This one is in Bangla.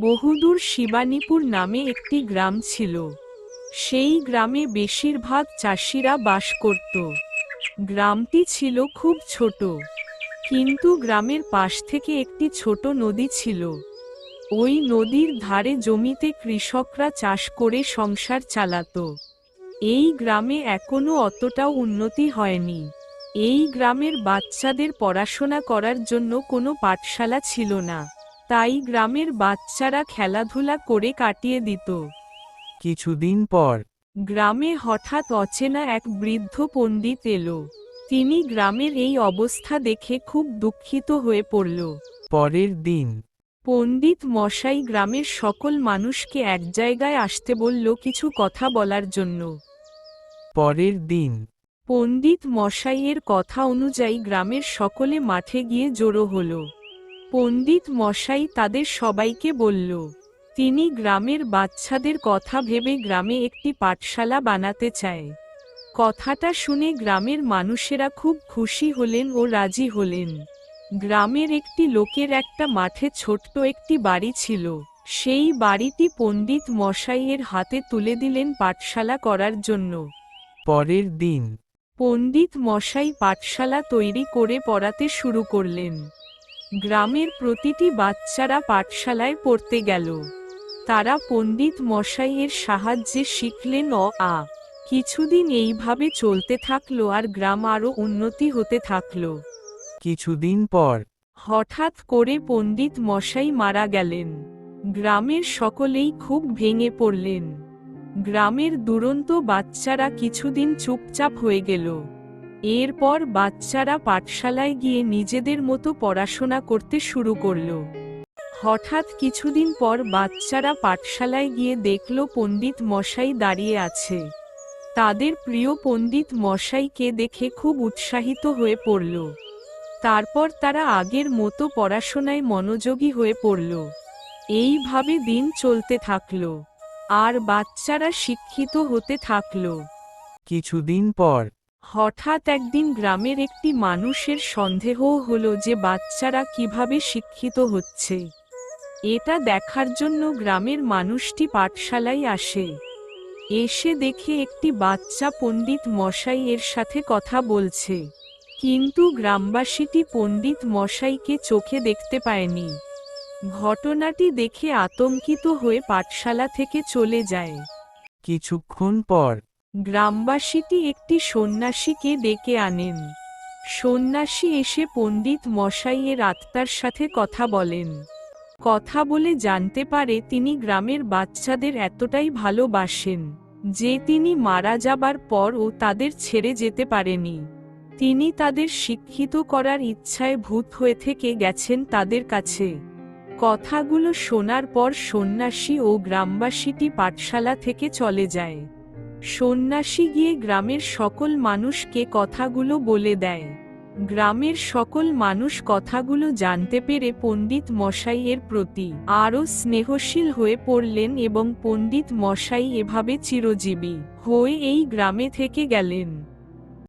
বহুদূর শিবানীপুর নামে একটি গ্রাম ছিল। সেই গ্রামে বেশিরভাগ চাষিরা বাস করত। গ্রামটি ছিল খুব ছোট, কিন্তু গ্রামের পাশ থেকে একটি ছোট নদী ছিল। ওই নদীর ধারে জমিতে কৃষকরা চাষ করে সংসার চালাত। এই গ্রামে এখনও অতটাও উন্নতি হয়নি। এই গ্রামের বাচ্চাদের পড়াশোনা করার জন্য কোনো পাঠশালা ছিল না। তাই গ্রামের বাচ্চারা খেলাধুলা করে কাটিয়ে দিত। কিছুদিন পর। গ্রামে হঠাৎ অচেনা এক বৃদ্ধ পণ্ডিত এলো। তিনি গ্রামের এই অবস্থা দেখে খুব দুঃখিত হয়ে পড়ল। পরের দিন। পণ্ডিত মশাই গ্রামের সকল মানুষকে এক জায়গায় আসতে বলল কিছু কথা বলার জন্য। পরের দিন। পণ্ডিত মশাইয়ের কথা অনুযায়ী গ্রামের সকলে মাঠে গিয়ে জড়ো হল। পণ্ডিত মশাই তাদের সবাইকে বলল তিনি গ্রামের বাচ্চাদের কথা ভেবে গ্রামে একটি পাঠশালা বানাতে চায়। কথাটা শুনে গ্রামের মানুষেরা খুব খুশি হলেন ও রাজি হলেন। গ্রামের একটি লোকের একটা মাঠে ছোট্ট একটি বাড়ি ছিল। সেই বাড়িটি পণ্ডিত মশাইয়ের হাতে তুলে দিলেন পাঠশালা করার জন্য। পরের দিন পণ্ডিত মশাই পাঠশালা তৈরি করে পড়াতে শুরু করলেন। গ্রামের প্রতিটি বাচ্চারা পাঠশালায় পড়তে গেল। তারা পণ্ডিত মশাইয়ের সাহায্যে শিখলেন অ আ। কিছুদিন এইভাবে চলতে থাকল আর গ্রাম আরও উন্নতি হতে থাকল। কিছুদিন পর। হঠাৎ করে পণ্ডিত মশাই মারা গেলেন। গ্রামের সকলেই খুব ভেঙে পড়লেন। গ্রামের দুরন্ত বাচ্চারা কিছুদিন চুপচাপ হয়ে গেল। এরপর বাচ্চারা পাঠশালায় গিয়ে নিজেদের মতো পড়াশোনা করতে শুরু করল। হঠাৎ কিছুদিন পর বাচ্চারা পাঠশালায় গিয়ে দেখল পণ্ডিত মশাই দাঁড়িয়ে আছে। তাদের প্রিয় পণ্ডিত মশাইকে দেখে খুব উৎসাহিত হয়ে পড়ল। তারপর তারা আগের মতো পড়াশোনায় মনোযোগী হয়ে পড়ল। এইভাবে দিন চলতে থাকল। আর বাচ্চারা শিক্ষিত হতে থাকল। কিছুদিন পর হঠাৎ একদিন গ্রামের একটি মানুষের সন্দেহ হলো যে বাচ্চারা কীভাবে শিক্ষিত হচ্ছে। এটা দেখার জন্য গ্রামের মানুষটি পাঠশালায় আসে। এসে দেখে একটি বাচ্চা পণ্ডিত মশাই এর সাথে কথা বলছে। কিন্তু গ্রামবাসীটি পণ্ডিত মশাইকে চোখে দেখতে পায়নি। ঘটনাটি দেখে আতঙ্কিত হয়ে পাঠশালা থেকে চলে যায়। কিছুক্ষণ পর গ্রামবাসীটি একটি সন্ন্যাসীকে ডেকে আনেন। সন্ন্যাসী এসে পণ্ডিত মশাইয়ের আত্মার সাথে কথা বলেন। কথা বলে জানতে পারে তিনি গ্রামের বাচ্চাদের এতটাই ভালোবাসেন, যে তিনি মারা যাবার পরও তাদের ছেড়ে যেতে পারেনি। তিনি তাদের শিক্ষিত করার ইচ্ছায় ভূত হয়ে থেকে গেছেন তাদের কাছে। কথাগুলো শোনার পর সন্ন্যাসী ও গ্রামবাসীটি পাঠশালা থেকে চলে যায়। সন্ন্যাসী গিয়ে গ্রামের সকল মানুষকে কথাগুলো বলে দেয়। গ্রামের সকল মানুষ কথাগুলো জানতে পেরে পণ্ডিত মশাইয়ের প্রতি আরও স্নেহশীল হয়ে পড়লেন এবং পণ্ডিত মশাই এভাবে চিরজীবী হয়ে এই গ্রামে থেকে গেলেন।